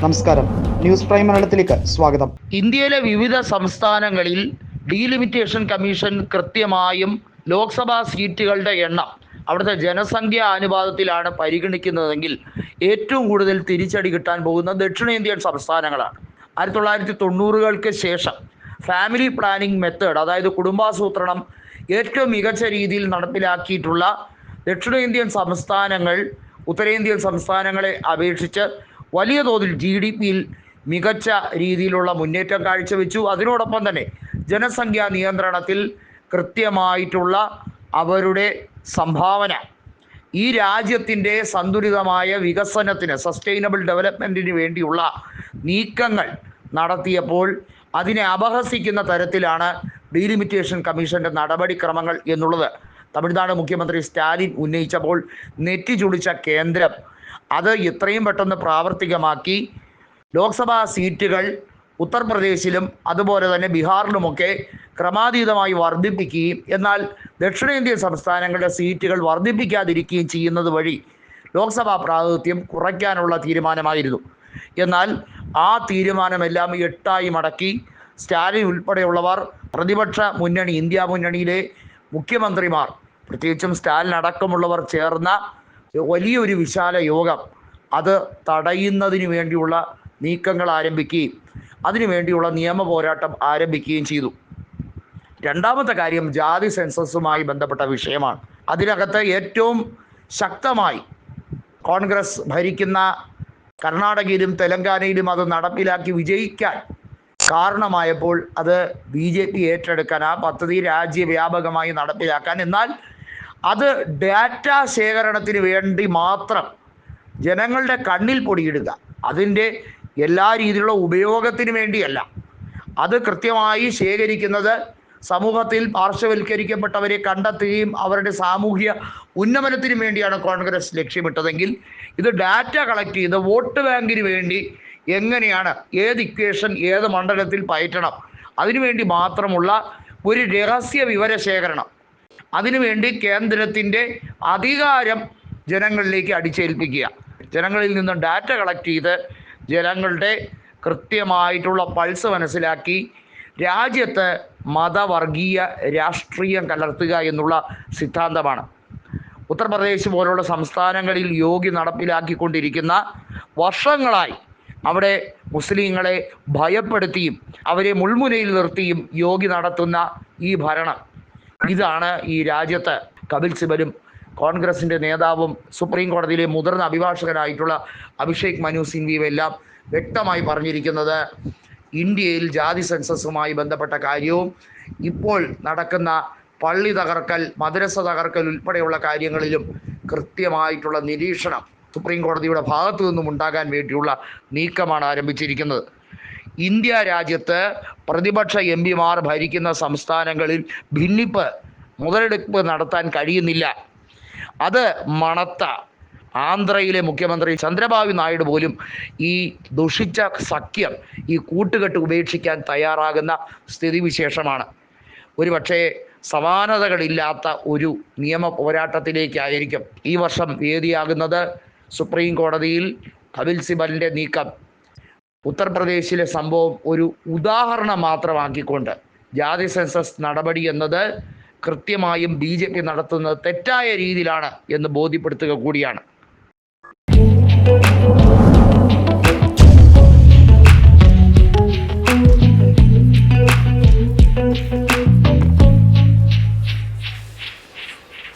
നമസ്കാരം. News prime മലയാളത്തിലേക്ക് സ്വാഗതം. ഇന്ത്യയിലെ വിവിധ സംസ്ഥാനങ്ങളിൽ ഡീലിമിറ്റേഷൻ കമ്മീഷൻ കൃത്യമായും ലോക്സഭാ സീറ്റുകളുടെ എണ്ണം അവിടുത്തെ ജനസംഖ്യാ അനുപാതത്തിലാണ് പരിഗണിക്കുന്നതെങ്കിൽ ഏറ്റവും കൂടുതൽ തിരിച്ചടി കിട്ടാൻ പോകുന്ന ദക്ഷിണേന്ത്യൻ സംസ്ഥാനങ്ങളാണ്. ആയിരത്തി തൊള്ളായിരത്തി തൊണ്ണൂറുകൾക്ക് ശേഷം ഫാമിലി പ്ലാനിംഗ് മെത്തേഡ് അതായത് കുടുംബാസൂത്രണം ഏറ്റവും മികച്ച രീതിയിൽ നടപ്പിലാക്കിയിട്ടുള്ള ദക്ഷിണേന്ത്യൻ സംസ്ഥാനങ്ങൾ ഉത്തരേന്ത്യൻ സംസ്ഥാനങ്ങളെ അപേക്ഷിച്ച് വലിയ തോതിൽ ജി ഡി പിയിൽ മികച്ച രീതിയിലുള്ള മുന്നേറ്റം കാഴ്ചവെച്ചു. അതിനോടൊപ്പം തന്നെ ജനസംഖ്യാ നിയന്ത്രണത്തിൽ കൃത്യമായിട്ടുള്ള അവരുടെ സംഭാവന. ഈ രാജ്യത്തിന്റെ സന്തുലിതമായ വികസനത്തിന് സസ്റ്റൈനബിൾ ഡെവലപ്മെന്റിന് വേണ്ടിയുള്ള നീക്കങ്ങൾ നടത്തിയപ്പോൾ അതിനെ അപഹസിക്കുന്ന തരത്തിലാണ് ഡീലിമിറ്റേഷൻ കമ്മീഷന്റെ നടപടിക്രമങ്ങൾ എന്നുള്ളത്. തമിഴ്നാട് മുഖ്യമന്ത്രി സ്റ്റാലിൻ ഉന്നയിച്ചപ്പോൾ നെറ്റി ചുളിച്ച കേന്ദ്രം അത് എത്രയും പെട്ടെന്ന് പ്രാവർത്തികമാക്കി. ലോക്സഭാ സീറ്റുകൾ ഉത്തർപ്രദേശിലും അതുപോലെ തന്നെ ബീഹാറിലുമൊക്കെ ക്രമാതീതമായി വർദ്ധിപ്പിക്കുകയും എന്നാൽ ദക്ഷിണേന്ത്യൻ സംസ്ഥാനങ്ങളുടെ സീറ്റുകൾ വർദ്ധിപ്പിക്കാതിരിക്കുകയും ചെയ്യുന്നത് വഴി ലോക്സഭാ പ്രാതിനിധ്യം കുറയ്ക്കാനുള്ള തീരുമാനമായിരുന്നു. എന്നാൽ ആ തീരുമാനമെല്ലാം എട്ടായി മടക്കി. സ്റ്റാലിൻ ഉൾപ്പെടെയുള്ളവർ പ്രതിപക്ഷ മുന്നണി ഇന്ത്യ മുന്നണിയിലെ മുഖ്യമന്ത്രിമാർ പ്രത്യേകിച്ചും സ്റ്റാലിൻ അടക്കമുള്ളവർ ചേർന്ന വലിയൊരു വിശാല യോഗം അത് തടയുന്നതിന് വേണ്ടിയുള്ള നീക്കങ്ങൾ ആരംഭിക്കുകയും അതിനു വേണ്ടിയുള്ള നിയമ പോരാട്ടം ആരംഭിക്കുകയും ചെയ്തു. രണ്ടാമത്തെ കാര്യം ജാതി സെൻസസുമായി ബന്ധപ്പെട്ട വിഷയമാണ്. അതിനകത്ത് ഏറ്റവും ശക്തമായി കോൺഗ്രസ് ഭരിക്കുന്ന കർണാടകയിലും തെലങ്കാനയിലും അത് നടപ്പിലാക്കി വിജയിക്കാൻ കാരണമായപ്പോൾ അത് ബി ജെ പി ഏറ്റെടുക്കാൻ ആ പദ്ധതി രാജ്യവ്യാപകമായി നടപ്പിലാക്കാൻ. എന്നാൽ അത് ഡാറ്റ ശേഖരണത്തിന് വേണ്ടി മാത്രം ജനങ്ങളുടെ കണ്ണിൽ പൊടിയിടുക അതിന്റെ എല്ലാ രീതിയിലുള്ള ഉപയോഗത്തിന് വേണ്ടിയല്ല. അത് കൃത്യമായി ശേഖരിക്കുന്നത് സമൂഹത്തിൽ പാർശ്വവൽക്കരിക്കപ്പെട്ടവരെ കണ്ടെത്തുകയും അവരുടെ സാമൂഹ്യ ഉന്നമനത്തിന് വേണ്ടിയാണ് കോൺഗ്രസ് ലക്ഷ്യമിട്ടതെങ്കിൽ ഇത് ഡാറ്റ കളക്ട് ചെയ്ത് വോട്ട് ബാങ്കിന് വേണ്ടി എങ്ങനെയാണ് ഏത് ഇക്വേഷൻ ഏത് മണ്ഡലത്തിൽ പയറ്റണം? അതിനുവേണ്ടി മാത്രമുള്ള ഒരു രഹസ്യ വിവരശേഖരണം അതിനുവേണ്ടി കേന്ദ്രത്തിന്റെ അധികാരം ജനങ്ങളിലേക്ക് അടിച്ചേൽപ്പിക്കുക. ജനങ്ങളിൽ നിന്നും ഡാറ്റ കളക്ട് ചെയ്ത് ജനങ്ങളുടെ കൃത്യമായിട്ടുള്ള പൾസ് മനസ്സിലാക്കി രാജ്യത്ത് മതവർഗീയ രാഷ്ട്രീയം കലർത്തുക എന്നുള്ള സിദ്ധാന്തമാണ്. ഉത്തർപ്രദേശ് പോലുള്ള സംസ്ഥാനങ്ങളിൽ യോഗി നടപ്പിലാക്കിക്കൊണ്ടിരിക്കുന്ന വർഷങ്ങളായി അവിടെ മുസ്ലിങ്ങളെ ഭയപ്പെടുത്തിയും അവരെ മുൾമുനയിൽ നിർത്തിയും യോഗി നടത്തുന്ന ഈ ഭരണം. ഇതാണ് ഈ രാജ്യത്ത് കപിൽ സിബലും കോൺഗ്രസിന്റെ നേതാവും സുപ്രീം കോടതിയിലെ മുതിർന്ന അഭിഭാഷകനായിട്ടുള്ള അഭിഷേക് മനു സിംഗ്വിയും എല്ലാം വ്യക്തമായി പറഞ്ഞിരിക്കുന്നത് ഇന്ത്യയിൽ ജാതി സെൻസസുമായി ബന്ധപ്പെട്ട കാര്യവും ഇപ്പോൾ നടക്കുന്ന പള്ളി തകർക്കൽ മദ്രസ തകർക്കൽ ഉൾപ്പെടെയുള്ള കാര്യങ്ങളിലും കൃത്യമായിട്ടുള്ള നിരീക്ഷണം സുപ്രീം കോടതിയുടെ ഭാഗത്തു നിന്നും ഉണ്ടാകാൻ വേണ്ടിയുള്ള നീക്കമാണ് ആരംഭിച്ചിരിക്കുന്നത്. ഇന്ത്യ രാജ്യത്ത് പ്രതിപക്ഷ എം പിമാർ ഭരിക്കുന്ന സംസ്ഥാനങ്ങളിൽ ഭിന്നിപ്പ് മുതലെടുപ്പ് നടത്താൻ കഴിയുന്നില്ല. അത് മണത്ത ആന്ധ്രയിലെ മുഖ്യമന്ത്രി ചന്ദ്രബാബു നായിഡു പോലും ഈ ദുഷിച്ച സഖ്യം ഈ കൂട്ടുകെട്ട് ഉപേക്ഷിക്കാൻ തയ്യാറാകുന്ന സ്ഥിതിവിശേഷമാണ്. ഒരുപക്ഷേ സമാനതകളില്ലാത്ത ഒരു നിയമ പോരാട്ടത്തിലേക്കായിരിക്കും ഈ വർഷം വേദിയാകുന്നത്. സുപ്രീം കോടതിയിൽ കപിൽ സിബലിന്റെ നീക്കം. ഉത്തർപ്രദേശിലെ സംഭവം ഒരു ഉദാഹരണം മാത്രമാക്കിക്കൊണ്ട് ജാതി സെൻസസ് നടപടി എന്നത് കൃത്യമായും ബി ജെ പി നടത്തുന്നത് തെറ്റായ രീതിയിലാണ് എന്ന് ബോധ്യപ്പെടുത്തുക കൂടിയാണ്.